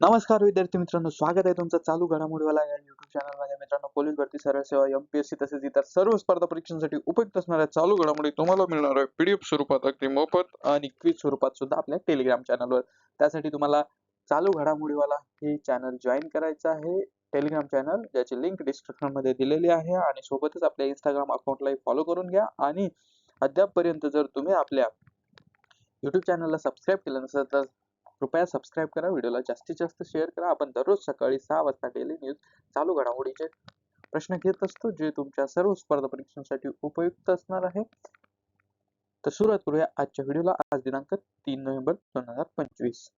नमस्कार विद्यार्थी मित्रांनो स्वागत आहे तुमचं चालू घडामोडीवाला या युट्यूब चॅनल मित्रांनो पोलीस भरती सरळ सेवा एमपीएससी तसेच इतर सर्व स्पर्धा परीक्षांसाठी उपयुक्त असणाऱ्या चालू घडामोडी तुम्हाला मिळणार आहे. पीडीएफ स्वरूपात अगदी मोफत आणि क्विज स्वरूपात सुद्धा आपल्या टेलिग्राम चॅनलवर त्यासाठी तुम्हाला चालू घडामोडीवाला हे चॅनल जॉईन करायचं आहे. टेलिग्राम चॅनल ज्याची लिंक डिस्क्रिप्शनमध्ये दिलेली आहे आणि सोबतच आपल्या इंस्टाग्राम अकाउंटलाही फॉलो करून घ्या. आणि अद्यापपर्यंत जर तुम्ही आपल्या युट्यूब चॅनलला सबस्क्राईब केलं नसेल तर कृपया सबस्क्राईब करा. व्हिडिओला जास्तीत जास्त शेअर करा. आपण दररोज सकाळी सहा वाजता डेली न्यूज चालू घडामोडीचे प्रश्न घेत असतो जे तुमच्या सर्व स्पर्धा परीक्षांसाठी उपयुक्त असणार आहे. तर सुरुवात करूया आजच्या व्हिडिओला. आज दिनांक तीन नोव्हेंबर दोन हजार पंचवीस.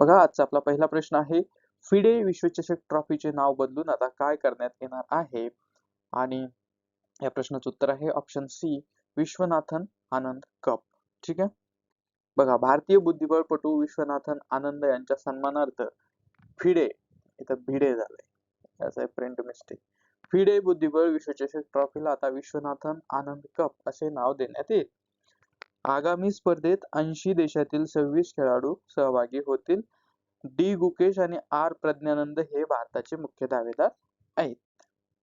बघा आजचा आपला पहिला प्रश्न आहे फिडे विश्वचषक ट्रॉफीचे नाव बदलून आता काय करण्यात येणार आहे? आणि या प्रश्नाचं उत्तर आहे option C Viswanathan Anand cup ठीक आहे? बघा भारतीय बुद्धिबळपटू विश्वनाथन आनंद यांच्या सन्मानार्थ फिडे इथं भिडे झालंय त्याचं प्रिंट मिस्टेक फिडे बुद्धिबळ विश्वचषक ट्रॉफीला आता विश्वनाथन आनंद कप असे नाव देण्यात येईल. आगामी स्पर्धेत ऐंशी देशातील सव्वीस खेळाडू सहभागी होतील. डी. गुकेश आणि आर. प्रज्ञानंद हे भारताचे मुख्य दावेदार आहेत.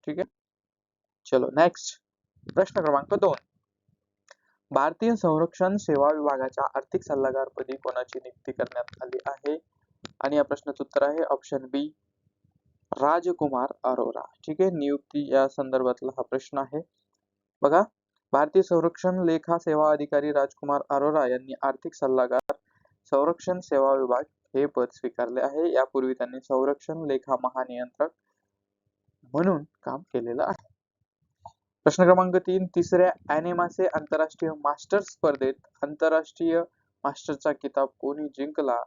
ठीक आहे? चलो नेक्स्ट प्रश्न क्रमांक दोन. भारतीय संरक्षण सेवा विभागाच्या आर्थिक सल्लागारपदी कोणाची नियुक्ती करण्यात आली आहे? आणि या प्रश्नाचं उत्तर आहे ऑप्शन बी राजकुमार अरोरा. ठीक आहे नियुक्ती या संदर्भातला हा प्रश्न आहे. बघा भारतीय संरक्षण लेखा सेवा अधिकारी राजकुमार अरोरा यांनी आर्थिक सल्लागार संरक्षण सेवा विभाग हे पद स्वीकारले आहे. यापूर्वी त्यांनी संरक्षण लेखा महानियंत्रक म्हणून काम केलेलं आहे. प्रश्न क्रमांक तीन तिसऱ्या अॅनेमासे आंतरराष्ट्रीय मास्टर स्पर्धेत आंतरराष्ट्रीय मास्टरचा किताब कोणी जिंकला?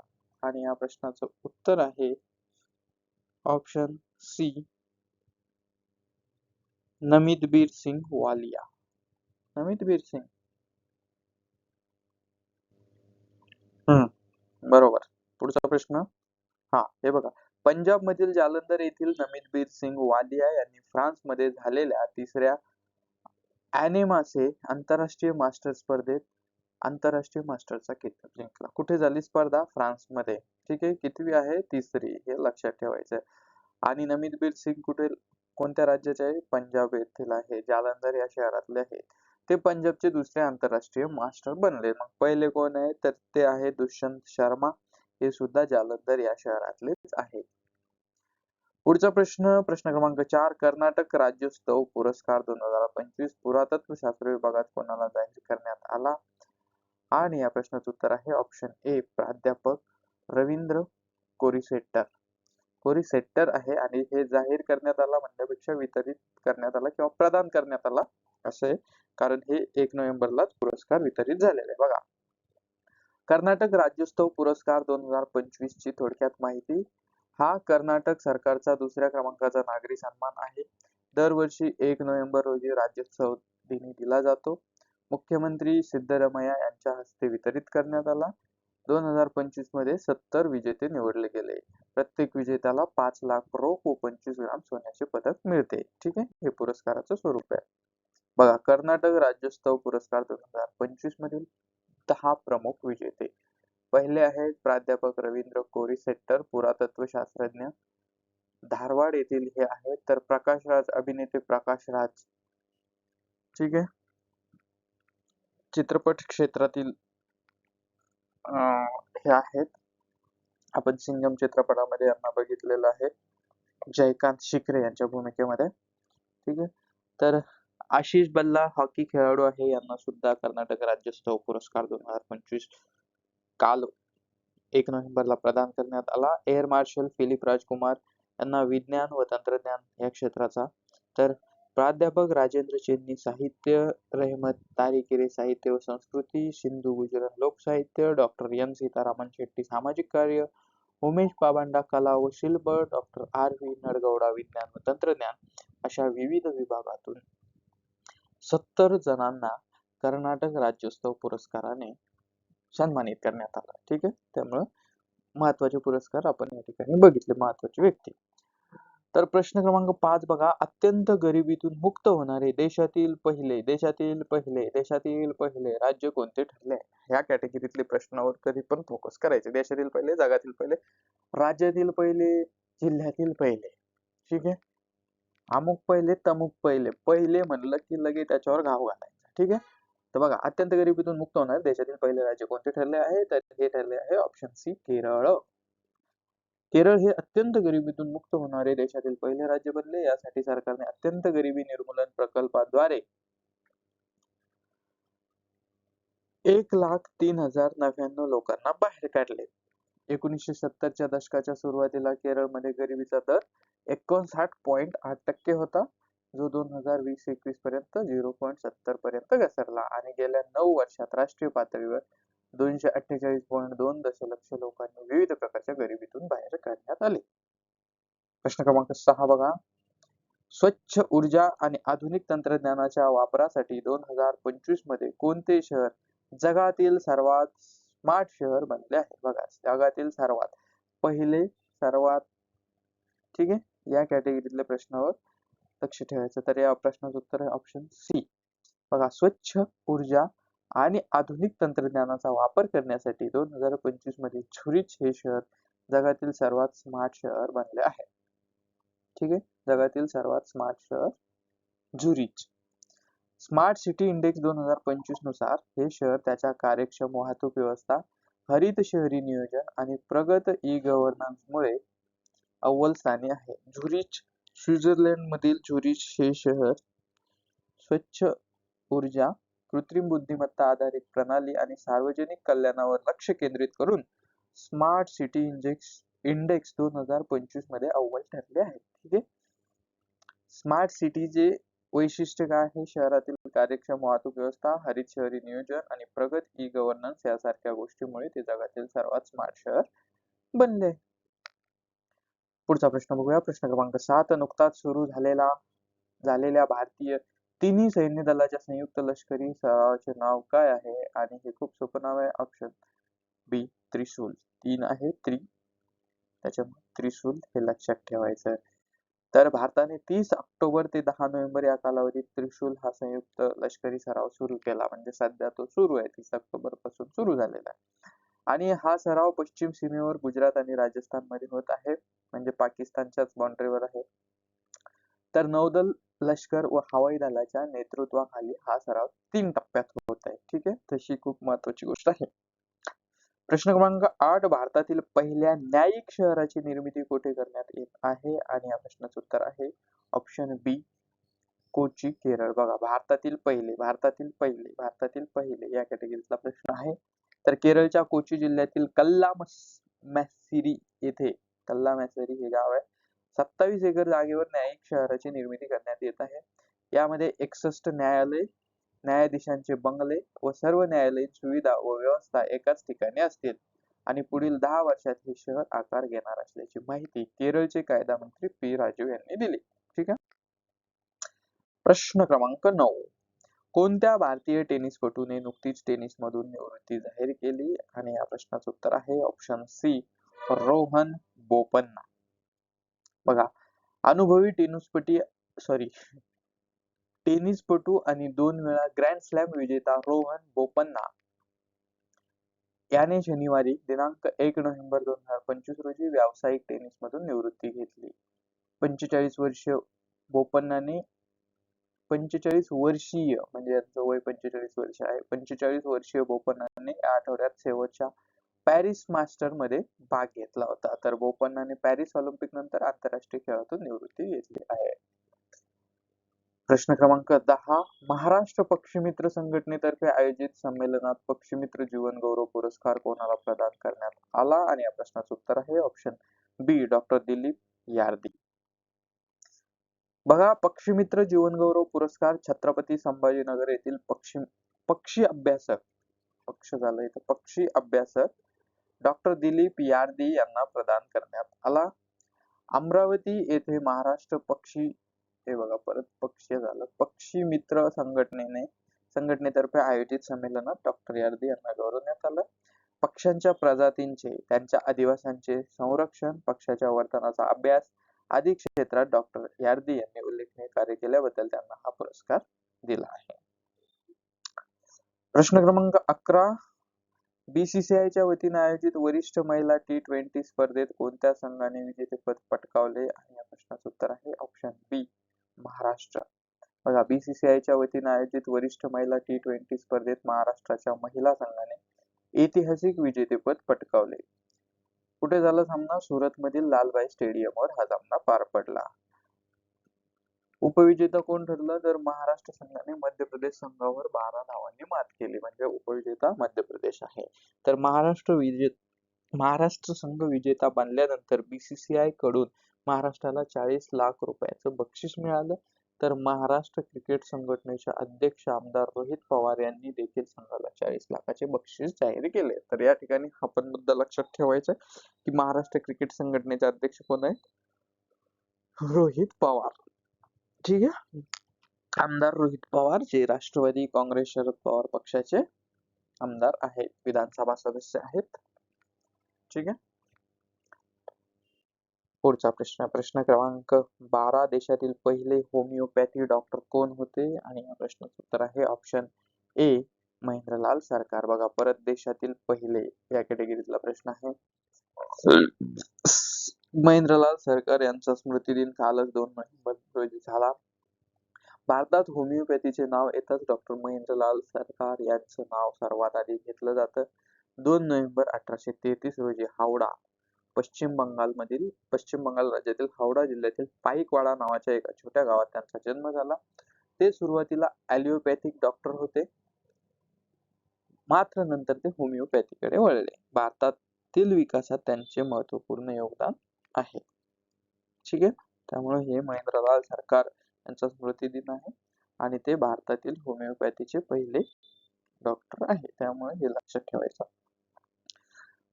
आणि या प्रश्नाचं उत्तर आहे ऑप्शन सी नमितबीर सिंग वालिया. नमितबीर सिंग. हम्म बरोबर. पुढचा प्रश्न. हा हे बघा. पंजाब मधील जालंधर येथील नमितबीर सिंग वालिया यांनी फ्रान्समध्ये झालेल्या तिसऱ्या अॅनेमासे आंतरराष्ट्रीय मास्टर स्पर्धेत आंतरराष्ट्रीय मास्टरचा किताब जिंकला. कुठे झाली स्पर्धा? फ्रान्समध्ये ठीक आहे कितवी आहे? तिसरी. हे लक्षात ठेवायचं आणि नमितबीर सिंग कुठे कोणत्या राज्याचे आहे? पंजाब येथील आहे. जालंधर या शहरातले आहे ते पंजाबचे दुसरे आंतरराष्ट्रीय मास्टर बनले. मग पहिले कोण आहे? तर ते आहे दुष्यंत शर्मा. हे सुद्धा जालंधर या शहरातलेच आहे पुढचा प्रश्न प्रश्न क्रमांक चार कर्नाटक राज्योत्सव पुरस्कार दोन हजार पंचवीस पुरातत्व शास्त्र विभागात कोणाला जाहीर करण्यात आला? आणि या प्रश्नाचं उत्तर आहे ऑप्शन ए प्राध्यापक रवींद्र कोरिसेट्टर. कोरिसेट्टर आहे आणि हे जाहीर करण्यात आला म्हणण्यापेक्षा वितरित करण्यात आला किंवा प्रदान करण्यात आला असे कारण हे एक नोव्हेंबरलाच पुरस्कार वितरित झालेले आहे. बघा. कर्नाटक राज्योत्सव पुरस्कार दोन हजार पंचवीस ची थोडक्यात माहिती हा कर्नाटक सरकारचा दुसऱ्या क्रमांकाचा नागरी सन्मान आहे. दरवर्षी एक नोव्हेंबर रोजी राज्योत्सव दिनी दिला जातो. मुख्यमंत्री सिद्धरमैया यांच्या हस्ते वितरित करण्यात आला. दोन हजार पंचवीसमध्ये सत्तर विजेते निवडले गेले. प्रत्येक विजेत्याला पाच लाख रोख व पंचवीस ग्राम सोन्याचे पदक मिळते. ठीक आहे? हे पुरस्काराचं स्वरूप आहे. बघा कर्नाटक राज्योत्सव पुरस्कार दोन हजार पंचवीस मधील दहा प्रमुख विजेते. पहिले आहेत प्राध्यापक रवींद्र कोरीसेट्टर पुरातत्व शास्त्रज्ञ. धारवाड येथील हे आहेत तर प्रकाश राज अभिनेते प्रकाश राज. ठीक आहे. चित्रपट क्षेत्रातील हे आहेत. आपण सिंगम चित्रपटामध्ये यांना बघितलेलं आहे. जयकांत शिकरे यांच्या भूमिकेमध्ये. ठीक आहे. तर आशिष बल्ला हॉकी खेळाडू आहे. यांना सुद्धा कर्नाटक राज्योत्सव पुरस्कार दोन हजार पंचवीस काल एक नोव्हेंबरला प्रदान करण्यात आला. एअर मार्शल फिलिप राजकुमार यांना विज्ञान व तंत्रज्ञान या क्षेत्राचा. तर प्राध्यापक राजेंद्र चेन्नी साहित्य रहमत तारिकेरे साहित्य व संस्कृती सिंधू गुजरात लोकसाहित्य डॉक्टर एम सीतारामन शेट्टी सामाजिक कार्य उमेश पाबांडा कला व शिल्प डॉक्टर आर व्ही नडगौडा विज्ञान व तंत्रज्ञान अशा विविध विभागातून सत्तर जणांना कर्नाटक राज्योत्सव पुरस्काराने सन्मानित करण्यात आला. ठीक आहे? त्यामुळं महत्त्वाचे पुरस्कार आपण या ठिकाणी बघितले महत्वाची व्यक्ती. तर प्रश्न क्रमांक पाच बघा. अत्यंत गरिबीतून मुक्त होणारे देशातील पहिले देशातील पहिले देशातील पहिले राज्य कोणते ठरले? ह्या या कॅटेगरीतले प्रश्नावर कधी पण फोकस करायचे. देशातील पहिले जगातील पहिले राज्यातील पहिले जिल्ह्यातील पहिले. ठीक आहे? अमुक पहिले तमुक पहिले. पहिले म्हणलं की लगेच त्याच्यावर घाव घालायचा. ठीक आहे? तर बघा अत्यंत गरिबीतून मुक्त होणार देशातील पहिले राज्य कोणते ठरले आहे? तर हे ठरले आहे ऑप्शन सी केरळ. केरळ हे अत्यंत गरिबीतून मुक्त होणारे देशातील पहिले राज्य बनले. यासाठी सरकारने अत्यंत गरिबी निर्मूलन प्रकल्पाद्वारे एक लाख तीन हजार नव्याण्णव लोकांना बाहेर काढले. एकोणीसशे सत्तरच्या दशकाच्या सुरुवातीला केरळमध्ये गरिबीचा दर एकोणसाठ पॉइंट आठ टक्के होता. जो दोन हजार वीस एकवीस पर्यंत झिरो पॉईंट सत्तर पर्यंत घसरला आणि गेल्या नऊ वर्षात राष्ट्रीय पातळीवर दोनशे अठ्ठेचाळीस पॉईंट दोन दशलक्ष लोकांनी विविध प्रकारच्या गरिबीतून बाहेर काढण्यात आले. प्रश्न क्रमांक सहा बघा. स्वच्छ ऊर्जा आणि आधुनिक तंत्रज्ञानाच्या वापरासाठी दोन हजार पंचवीसमध्ये कोणते शहर जगातील सर्वात स्मार्ट शहर बनले आहे? बघा जगातील सर्वात पहिले सर्वात ठीक आहे? या कॅटेगरीतल्या प्रश्नावर लक्ष ठेवायचं. तर या प्रश्नाचं उत्तर आहे ऑप्शन सी बघा स्वच्छ ऊर्जा आणि आधुनिक तंत्रज्ञानाचा वापर करण्यासाठी दोन हजार पंचवीसमध्ये झुरिच हे शहर जगातील सर्वात स्मार्ट शहर बनले आहे. ठीक आहे? जगातील सर्वात स्मार्ट शहर झुरिच. स्मार्ट सिटी इंडेक्स दोन हजार पंचवीसनुसार हे शहर त्याच्या कार्यक्षम वाहतूक व्यवस्था हरित शहरी नियोजन आणि प्रगत ई गव्हर्नन्समुळे अव्वल स्थानी आहे. झुरिच स्वित्झर्लंड मधील झुरिच हे शहर स्वच्छ ऊर्जा कृत्रिम बुद्धिमत्ता आधारित प्रणाली आणि सार्वजनिक कल्याणावर लक्ष केंद्रित करून स्मार्ट सिटी इंडेक्स इंडेक्स दोन हजार पंचवीसमध्ये अव्वल ठरले आहे ठीक आहे? स्मार्ट सिटीचे वैशिष्ट्य काय आहे? शहरातील कार्यक्षम वाहतूक व्यवस्था हरित शहरी नियोजन आणि प्रगत ई गव्हर्नन्स यासारख्या गोष्टीमुळे ते जगातील सर्वात स्मार्ट शहर बनले पुढचा प्रश्न बघूया. प्रश्न क्रमांक सात. नुकताच सुरू झालेला झालेल्या भारतीय तिन्ही सैन्य दलाच्या संयुक्त लष्करी सरावाचे नाव काय आहे? आणि हे खूप सोपं नाव आहे. ऑप्शन बी त्रिशूल. तीन आहे त्रि. त्याच्यामुळे त्रिशूल हे लक्षात ठेवायचं तर भारताने तीस ऑक्टोबर ते दहा नोव्हेंबर या कालावधीत त्रिशूल हा संयुक्त लष्करी सराव सुरू केला. म्हणजे सध्या तो सुरू आहे. तीस ऑक्टोबरपासून सुरू झालेला आहे. आणि हा सराव पश्चिम सीमेवर गुजरात आणि राजस्थानमध्ये होत आहे. म्हणजे पाकिस्तानच्याच बाउंड्रीवर आहे. तर नौदल लष्कर व हवाई दलाच्या नेतृत्वाखाली हा सराव तीन टप्प्यात होत आहे. ठीक आहे? तशी खूप महत्वाची गोष्ट आहे. प्रश्न क्रमांक आठ भारतातील पहिल्या न्यायिक शहराची निर्मिती कुठे करण्यात येत आहे? आणि या प्रश्नाचं उत्तर आहे. Option B Kochi Kerala. बघा भारतातील पहिले भारतातील पहिले भारतातील पहिले या कॅटेगरीतला प्रश्न आहे. तर केरळच्या कोची जिल्ह्यातील कल्लामसिरी येथे कल्ला मॅसेरी हे गाव आहे. सत्तावीस एकर जागेवर न्यायिक शहराची निर्मिती करण्यात येत आहे. यामध्ये एकसष्ट न्यायालय न्यायाधीशांचे बंगले व सर्व न्यायालयीन सुविधा व व्यवस्था एकाच ठिकाणी असतील. आणि पुढील दहा वर्षात हे शहर आकार घेणार असल्याची माहिती केरळचे कायदा मंत्री पी. राजीव यांनी दिली. ठीक आहे? प्रश्न क्रमांक नऊ. कोणत्या भारतीय टेनिसपटूने नुकतीच टेनिस मधून निवृत्ती जाहीर केली? आणि या प्रश्नाचं उत्तर आहे ऑप्शन सी रोहन बोपन्ना. बघा अनुभवी टेनिसपटी सॉरी टेनिसपटू आणि दोन वेळा ग्रँड स्लॅम विजेता रोहन बोपन्ना याने शनिवारी दिनांक एक नोव्हेंबर दोन हजार पंचवीस रोजी व्यावसायिक टेनिस मधून निवृत्ती घेतली. पंचेचाळीस वर्ष बोपन्नाने पंचेचाळीस वर्षीय म्हणजे यांचं वय पंचेचाळीस वर्ष आहे पंचेचाळीस वर्षीय बोपन्नाने या आठवड्यात शेवटच्या पॅरिस मास्टरमध्ये भाग घेतला होता. तर बोपन्नाने पॅरिस ऑलिम्पिक नंतर आंतरराष्ट्रीय खेळातून निवृत्ती घेतली आहे. प्रश्न क्रमांक दहा महाराष्ट्र पक्षीमित्र संघटनेतर्फे आयोजित संमेलनात पक्षीमित्र जीवन गौरव पुरस्कार कोणाला प्रदान करण्यात आला? आणि या प्रश्नाचं उत्तर आहे option B doctor Dilip Yardi. बघा पक्षीमित्र जीवन गौरव पुरस्कार छत्रपती संभाजीनगर येथील पक्षी पक्षी अभ्यासक पक्ष झालं इथं पक्षी अभ्यासक डॉक्टर दिलीप यार्दी यांना प्रदान करण्यात आला. अमरावती येथे महाराष्ट्र पक्षी हे बघा परत पक्षी झालं. पक्षी मित्र संघटनेने संघटनेतर्फे आयोजित संमेलनात डॉक्टर यार्दी यांना गौरवण्यात आलं. पक्ष्यांच्या प्रजातींचे त्यांच्या अधिवासांचे संरक्षण पक्षाच्या वर्तनाचा अभ्यास आदी क्षेत्रात डॉक्टर यार्दी यांनी उल्लेखनीय कार्य केल्याबद्दल त्यांना हा पुरस्कार दिला आहे. प्रश्न क्रमांक अकरा बीसीसीआयच्या वतीने आयोजित वरिष्ठ महिला टी ट्वेंटी स्पर्धेत कोणत्या संघाने विजेतेपद पटकावले? आणि या प्रश्नाचं उत्तर आहे ऑप्शन बी महाराष्ट्र. बघा बीसीसीआयच्या वतीने आयोजित वरिष्ठ महिला टी ट्वेंटी स्पर्धेत महाराष्ट्राच्या महिला संघाने ऐतिहासिक विजेतेपद पटकावले. कुठे झाला सामना? सुरत मधील लालबाई स्टेडियमवर हा सामना पार पडला. उपविजेता कोण ठरला? तर महाराष्ट्र संघाने मध्य प्रदेश संघावर बारा धावांनी मात केली. म्हणजे उपविजेता मध्य प्रदेश आहे. तर महाराष्ट्र विजे महाराष्ट्र संघ विजेता बनल्यानंतर बीसीसीआयकडून महाराष्ट्राला चाळीस लाख रुपयाचं बक्षीस मिळालं. तर महाराष्ट्र क्रिकेट संघटनेचे अध्यक्ष आमदार रोहित पवार यांनी देखील संघाला चाळीस लाखाचे बक्षीस जाहीर केले. तर या ठिकाणी हा पण मुद्दा लक्षात ठेवायचा की महाराष्ट्र क्रिकेट संघटनेचे अध्यक्ष कोण आहेत? रोहित पवार. ठीक आहे? आमदार रोहित पवार जे राष्ट्रवादी काँग्रेस शरद पवार पक्षाचे आमदार आहेत विधानसभा सदस्य आहेत. ठीक आहे? पुढचा प्रश्न. प्रश्न क्रमांक बारा देशातील पहिले होमिओपॅथी डॉक्टर कोण होते? आणि या प्रश्नाचं उत्तर आहे ऑप्शन ए महेंद्रलाल सरकार. बघा परत देशातील पहिले या कॅटेगरीतला प्रश्न आहे. महेंद्रलाल सरकार यांचा स्मृती दिन कालच दोन नोव्हेंबर रोजी झाला. भारतात होमिओपॅथीचे नाव येताच डॉक्टर महेंद्रलाल सरकार यांचं नाव सर्वात आधी घेतलं जातं. दोन नोव्हेंबर अठराशे तेहतीस रोजी हावडा पश्चिम बंगालमधील पश्चिम बंगाल राज्यातील हावडा जिल्ह्यातील पाईकवाडा नावाच्या एका छोट्या गावात त्यांचा जन्म झाला. ते सुरुवातीला ॲलिओपॅथिक डॉक्टर होते. मात्र नंतर ते होमिओपॅथीकडे वळले. भारतातील विकासात त्यांचे महत्त्वपूर्ण योगदान आहे. ठीक आहे? त्यामुळे हे महेंद्रलाल सरकार यांचा स्मृती दिन आहे आणि ते भारतातील होमिओपॅथीचे पहिले डॉक्टर आहे. त्यामुळे हे लक्षात ठेवायचं.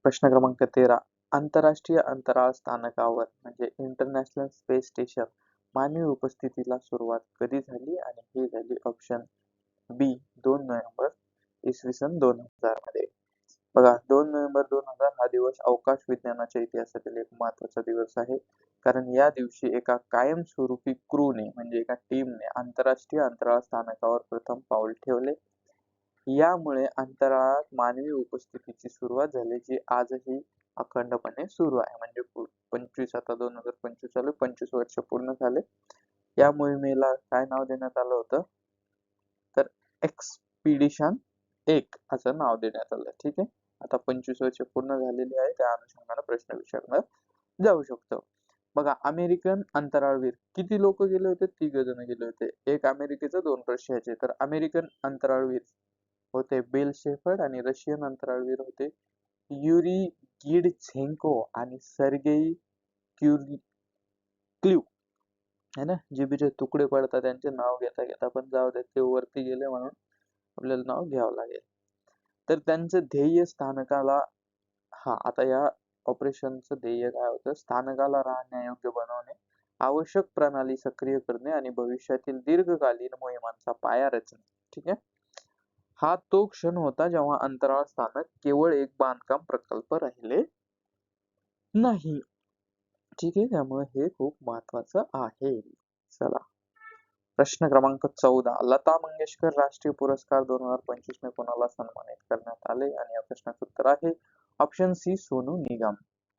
प्रश्न क्रमांक तेरा. आंतरराष्ट्रीय अंतराळ स्थानकावर म्हणजे इंटरनॅशनल स्पेस स्टेशन मानवी उपस्थितीला सुरुवात कधी झाली आणि ही झाली ऑप्शन बी दोन नोव्हेंबर इसवी सन दोन हजारमध्ये. बघा दोन नोव्हेंबर दोन हजार हा दिवस अवकाश विज्ञानाच्या इतिहासातील एक महत्त्वाचा दिवस आहे. कारण या दिवशी एका कायमस्वरूपी क्रूने म्हणजे एका टीमने आंतरराष्ट्रीय अंतराळ स्थानकावर प्रथम पाऊल ठेवले. यामुळे अंतराळात मानवी उपस्थितीची सुरुवात झाली जी आजही अखंडपणे सुरू आहे. म्हणजे पंचवीस आता दोन हजार पंचवीस चालू पंचवीस वर्ष पूर्ण झाले. या मोहिमेला काय नाव देण्यात आलं होतं? तर एक्सपिडिशन एक असं नाव देण्यात आलं. ठीक आहे? आता पंचवीस वर्ष पूर्ण झालेली आहे. त्या अनुषंगाने प्रश्न विचारणार जाऊ शकतो. बघा अमेरिकन अंतराळवीर किती लोक गेले होते? तिघ जण गेले होते. एक अमेरिकेचे दोन रशियाचे. तर अमेरिकन अंतराळवीर होते बेल शेफर्ड आणि रशियन अंतराळवीर होते युरी गिडझेंको आणि सर्गेई क्युरी क्ल्यू. है ना? जिबीचे तुकडे पडतात त्यांचे नाव घेता घेता पण जाऊ दे ते वरती गेले म्हणून आपल्याला नाव घ्यावं लागेल. तर त्यांचं ध्येय स्थानकाला हा आता या ऑपरेशनचं ध्येय काय होतं? स्थानकाला राहण्यायोग्य बनवणे आवश्यक प्रणाली सक्रिय करणे आणि भविष्यातील दीर्घकालीन मोहिमांचा पाया रचणे. ठीक आहे? हा तो क्षण होता जेव्हा अंतराळ स्थानक केवळ एक बांधकाम प्रकल्प राहिले नाही. ठीक आहे त्यामुळे हे खूप महत्वाचं आहे. चला. प्रश्न क्रमांक चौदा. लता मंगेशकर राष्ट्रीय पुरस्कार दोन हजार पंचवीस ने कोणाला सन्मानित करण्यात आले? आणि या प्रश्नाचं उत्तर आहे ऑप्शन सी सोनू निगम.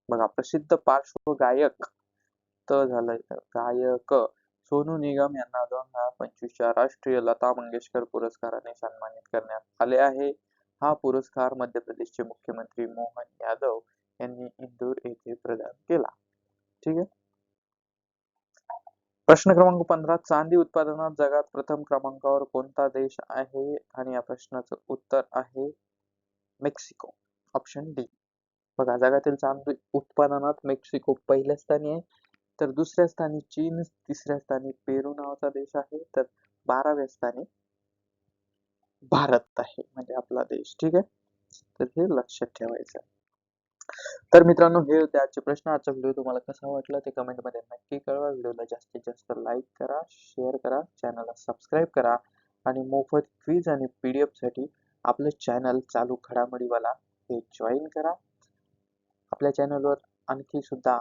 बघा प्रसिद्ध पार्श्व गायक त झालंय. गायक सोनू निगम यांना दोन हजार पंचवीसच्या राष्ट्रीय लता मंगेशकर पुरस्काराने सन्मानित करण्यात आले आहे. हा पुरस्कार मध्य प्रदेशचे मुख्यमंत्री मोहन यादव यांनी इंदूर येथे प्रदान केला. ठीक आहे? प्रश्न क्रमांक पंधरा चांदी उत्पादनात जगात प्रथम क्रमांकावर कोणता देश आहे? आणि या प्रश्नाचं उत्तर आहे मेक्सिको. ऑप्शन डी बघा जगातील चांदी उत्पादनात मेक्सिको पहिल्या स्थानी आहे. तर दुसऱ्या स्थानी चीन तिसऱ्या स्थानी पेरू नावाचा देश आहे. तर बाराव्या स्थानी भारत आहे म्हणजे आपला देश. ठीक आहे? तर हे लक्षात ठेवायचं तर मित्रांनो हे होते आजचे प्रश्न. आजचा व्हिडिओ तुम्हाला कसा वाटला ते कमेंटमध्ये नक्की कळवा. व्हिडिओला जास्तीत जास्त लाईक करा शेअर करा चॅनलला सबस्क्राईब करा आणि मोफत क्विज आणि पीडीएफसाठी आपलं चॅनल चालू घडामोडीवाला हे जॉईन करा. आपल्या चॅनलवर आणखी सुद्धा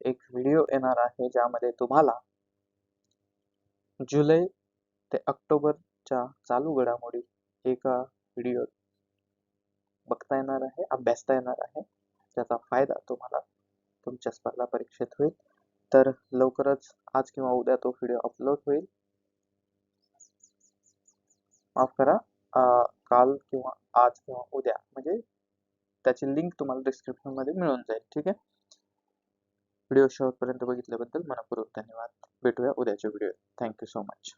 एक व्हिडिओ येणार आहे ज्यामध्ये तुम्हाला जुलै ते ऑक्टोबरच्या चालू घडामोडी एका व्हिडिओ बघता येणार आहे अभ्यासता येणार आहे. त्याचा फायदा तुम्हाला तुमच्या स्पर्धा परीक्षेत होईल. तर लवकरच आज किंवा उद्या तो व्हिडिओ अपलोड होईल. माफ करा काल किंवा आज किंवा उद्या. म्हणजे त्याची लिंक तुम्हाला डिस्क्रिप्शनमध्ये मिळून जाईल ठीक आहे? व्हिडिओ शेवटपर्यंत बघितल्याबद्दल मनपूर्वक धन्यवाद. भेटूया उद्याच्या व्हिडिओ थँक्यू सो मच.